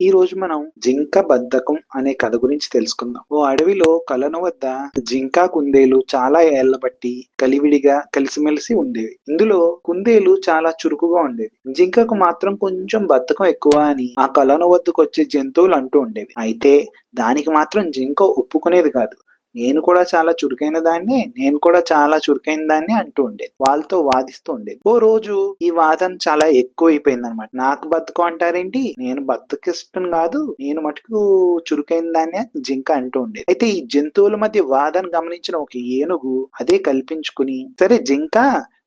ఈ రోజు మనం జింక బద్ధకం అనే కథ గురించి తెలుసుకుందాం. ఓ అడవిలో కలను వద్ద జింక కుందేలు చాలా ఏళ్ళ బట్టి కలివిడిగా కలిసిమెలిసి ఉండేవి. ఇందులో కుందేలు చాలా చురుకుగా ఉండేది. జింకకు మాత్రం కొంచెం బద్ధకం ఎక్కువ అని ఆ కలను వద్దకు వచ్చే జంతువులు అంటూ ఉండేవి. అయితే దానికి మాత్రం జింక ఒప్పుకునేది కాదు. నేను కూడా చాలా చురుకైన దాన్ని నేను కూడా చాలా చురుకైన దాన్ని అంటూ ఉండేది. వాళ్ళతో వాదిస్తూ ఉండేది. ఓ రోజు ఈ వాదన చాలా ఎక్కువ అయిపోయింది అనమాట నాకు బతుకు అంటారేంటి? నేను బతుకిష్టం కాదు నేను మటుకు చురుకైన దాన్ని జింక అంటూ ఉండేది. అయితే ఈ జంతువుల మధ్య వాదన గమనించిన ఒక ఏనుగు అదే కల్పించుకుని సరే జింక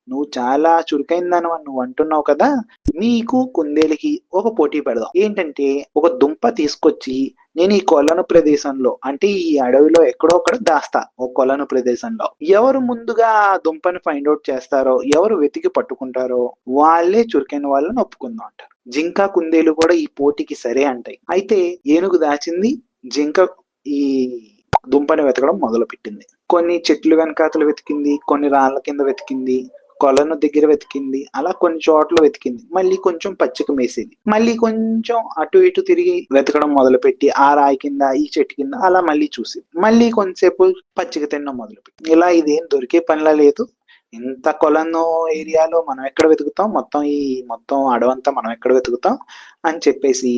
నువ్వు చాలా చురుకైందని నువ్వు అంటున్నావు కదా? నీకు కుందేలుకి ఒక పోటీ పెడదాం. ఏంటంటే ఒక దుంప తీసుకొచ్చి నేను ఈ కొలను ప్రదేశంలో అంటే ఈ అడవిలో ఎక్కడో ఒకడ దాస్తా ఒక కొలను ప్రదేశంలో. ఎవరు ముందుగా ఆ దుంపని ఫైండ్ అవుట్ చేస్తారో ఎవరు వెతికి పట్టుకుంటారో వాళ్ళే చురుకైన వాళ్ళని ఒప్పుకుందాం అంటారు జింక కుందేలు కూడా ఈ పోటీకి సరే అంటాయి. అయితే ఏనుగు దాచింది జింక ఈ దుంపని వెతకడం మొదలు పెట్టింది కొన్ని చెట్లు వెనకాతలు వెతికింది కొన్ని రాళ్ళ కింద వెతికింది కొలను దగ్గర వెతికింది. అలా కొన్ని చోట్ల వెతికింది. మళ్ళీ కొంచెం పచ్చిక మేసేది. మళ్ళీ కొంచెం అటు ఇటు తిరిగి వెతకడం మొదలుపెట్టి ఆ రాయి కింద ఈ చెట్టు కింద అలా మళ్ళీ చూసేది. మళ్ళీ కొంతసేపు పచ్చిక తినడం మొదలుపెట్టి ఇలా ఇదేం దొరికే పనిలా లేదు. ఇంత కొలను ఏరియాలో మనం ఎక్కడ వెతుకుతాం? మొత్తం ఈ మొత్తం అడవంతా మనం ఎక్కడ వెతుకుతాం? అని చెప్పేసి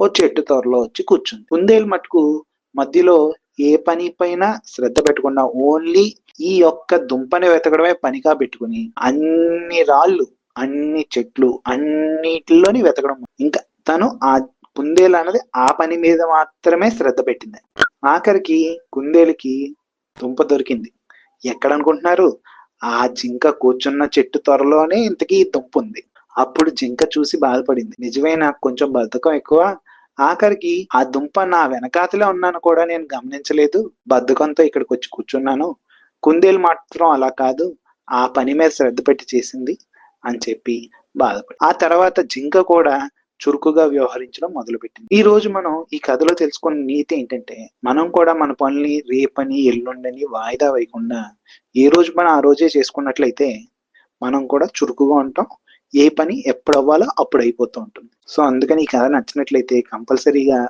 ఓ చెట్టు త్వరలో వచ్చి కూర్చుంది. కుందేలు మటుకు మధ్యలో ఏ పని పైన శ్రద్ధ పెట్టకుండా ఓన్లీ ఈ యొక్క దుంపని వెతకడమే పనిగా పెట్టుకుని అన్ని రాళ్ళు అన్ని చెట్లు అన్నిటిలోని వెతకడం. ఇంకా తను ఆ కుందేలు అన్నది ఆ పని మీద మాత్రమే శ్రద్ధ పెట్టింది. ఆఖరికి కుందేలుకి దుంప దొరికింది. ఎక్కడనుకుంటున్నారు? ఆ జింక కూర్చున్న చెట్టు త్వరలోనే ఇంతకీ దుంప ఉంది అప్పుడు జింక చూసి బాధపడింది. నిజమే నాకు కొంచెం బతకం ఎక్కువ. ఆఖరికి ఆ దుంప నా వెనకాతలే ఉన్నాను కూడా నేను గమనించలేదు. బద్ధకంతో ఇక్కడికి వచ్చి కూర్చున్నాను. కుందేలు మాత్రం అలా కాదు ఆ పని మీద శ్రద్ధ పెట్టి చేసింది అని చెప్పి బాధపడి. ఆ తర్వాత జింక కూడా చురుకుగా వ్యవహరించడం మొదలుపెట్టింది. ఈ రోజు మనం ఈ కథలో తెలుసుకున్న నీతి ఏంటంటే మనం కూడా మన పనుల్ని రేపని ఎల్లుండని వాయిదా వేయకుండా ఏ రోజు మనం ఆ రోజే చేసుకున్నట్లయితే మనం కూడా చురుకుగా ఉంటాం ఏ పని ఎప్పుడు అవ్వాలో అప్పుడు అయిపోతూ ఉంటుంది. సో అందుకని ఈ కథ నచ్చినట్లయితే కంపల్సరీగా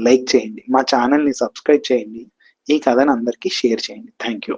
లైక్ చేయండి మా ఛానల్ని సబ్స్క్రైబ్ చేయండి ఈ కథను అందరికీ షేర్ చేయండి. Thank you.